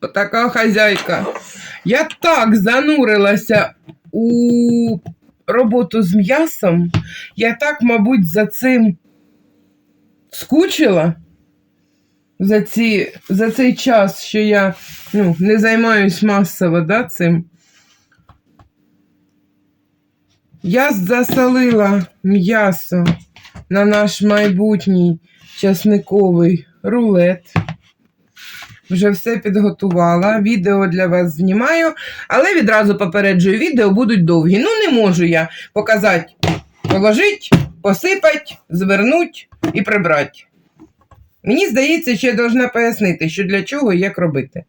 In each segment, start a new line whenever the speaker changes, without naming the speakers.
Отака хазяйка. Я так занурилася у роботу з м'ясом, я так, мабуть, за цим скучила за, ці, за цей час, що я ну, не займаюсь масово да, цим. Я засолила м'ясо на наш майбутній часниковий рулет. Вже все підготувала. Відео для вас знімаю, але відразу попереджую, відео будуть довгі. Ну, не можу я показати, положить, посипать, звернуть і прибрати. Мені здається, що я повинна пояснити, що для чого і як робити.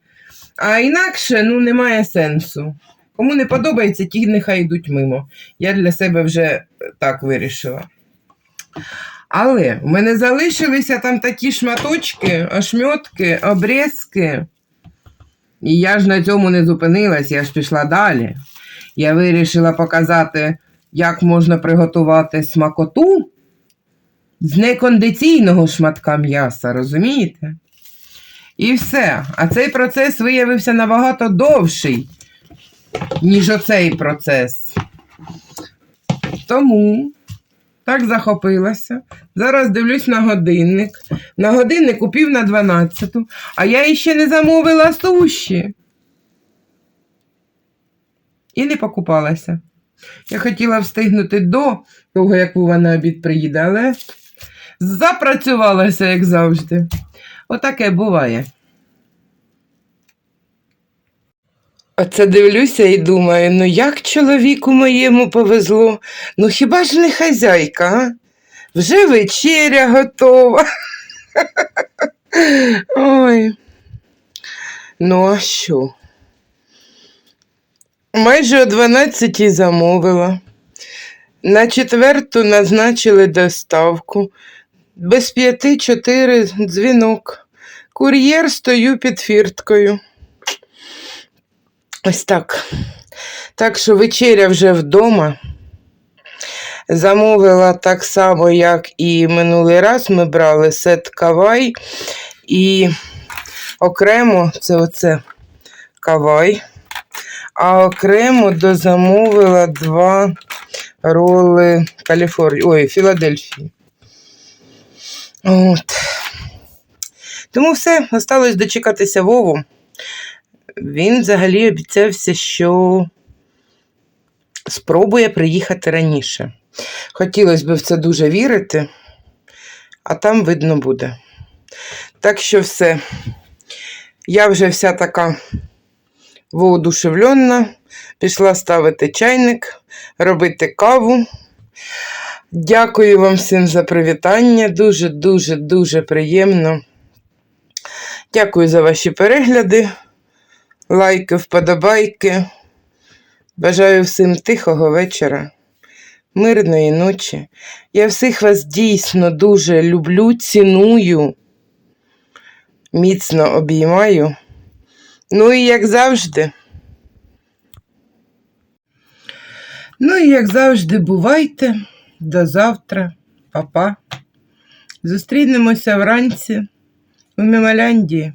А інакше ну, немає сенсу. Кому не подобається, ті нехай йдуть мимо. Я для себе вже е, так вирішила. Але в мене залишилися там такі шматочки, ошмьотки, обрізки. І я ж на цьому не зупинилась, я ж пішла далі. Я вирішила показати, як можна приготувати смакоту з некондиційного шматка м'яса, розумієте? І все. А цей процес виявився набагато довший, ніж оцей процес. Тому так захопилася. Зараз дивлюсь на годинник. На годиннику пів на 12, а я іще не замовила суші. І не покупалася. Я хотіла встигнути до того, як Вова на обід приїде, але запрацювалася, як завжди. Отаке буває. Оце дивлюся і думаю, ну як чоловіку моєму повезло, ну хіба ж не хазяйка, а? Вже вечеря готова. Ой. Ну, а що? Майже о 12 замовила. На четверту назначили доставку. Без п'яти чотири дзвінок. Кур'єр стою під фірткою. Ось так. Так що вечеря вже вдома. Замовила так само, як і минулий раз. Ми брали сет кавай і окремо це оце кавай. А окремо дозамовила два роли Каліфорнії. Ой, Філадельфії. От. Тому все, осталось дочекатися Вову. Він взагалі обіцявся, що спробує приїхати раніше. Хотілося б в це дуже вірити, а там видно буде. Так що все. Я вже вся така воодушевлена, пішла ставити чайник, робити каву. Дякую вам всім за привітання. Дуже-дуже дуже приємно. Дякую за ваші перегляди, лайки, вподобайки. Бажаю всім тихого вечора, мирної ночі. Я всіх вас дійсно дуже люблю, ціную, міцно обіймаю. Ну і як завжди. Ну і як завжди, бувайте. До завтра, Па-па. Зустрінемося вранці у Мімаляндії.